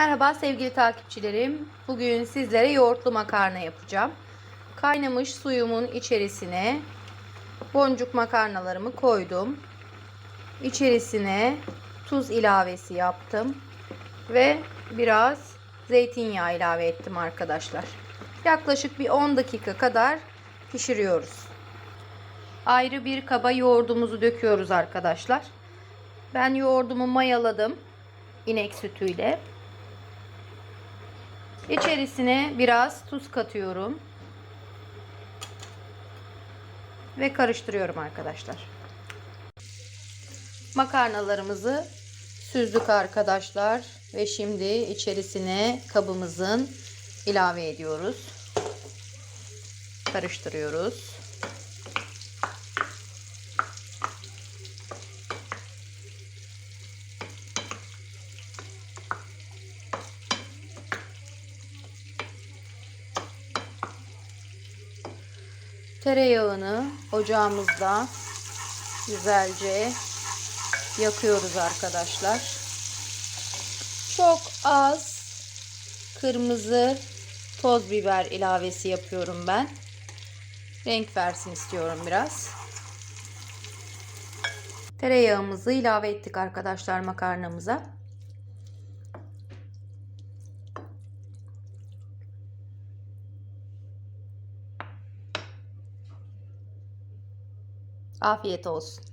Merhaba sevgili takipçilerim. Bugün sizlere yoğurtlu makarna yapacağım. Kaynamış suyumun içerisine boncuk makarnalarımı koydum. İçerisine tuz ilavesi yaptım ve biraz zeytinyağı ilave ettim arkadaşlar. Yaklaşık bir 10 dakika kadar pişiriyoruz. Ayrı bir kaba yoğurdumuzu döküyoruz arkadaşlar. Ben yoğurdumu mayaladım inek sütüyle. İçerisine biraz tuz katıyorum. Ve karıştırıyorum arkadaşlar. Makarnalarımızı süzdük arkadaşlar. Ve şimdi içerisine kabımızın ilave ediyoruz. Karıştırıyoruz. Tereyağını ocağımızda güzelce yakıyoruz arkadaşlar. Çok az kırmızı toz biber ilavesi yapıyorum ben. Renk versin istiyorum biraz. Tereyağımızı ilave ettik arkadaşlar makarnamıza. Afiyet olsun.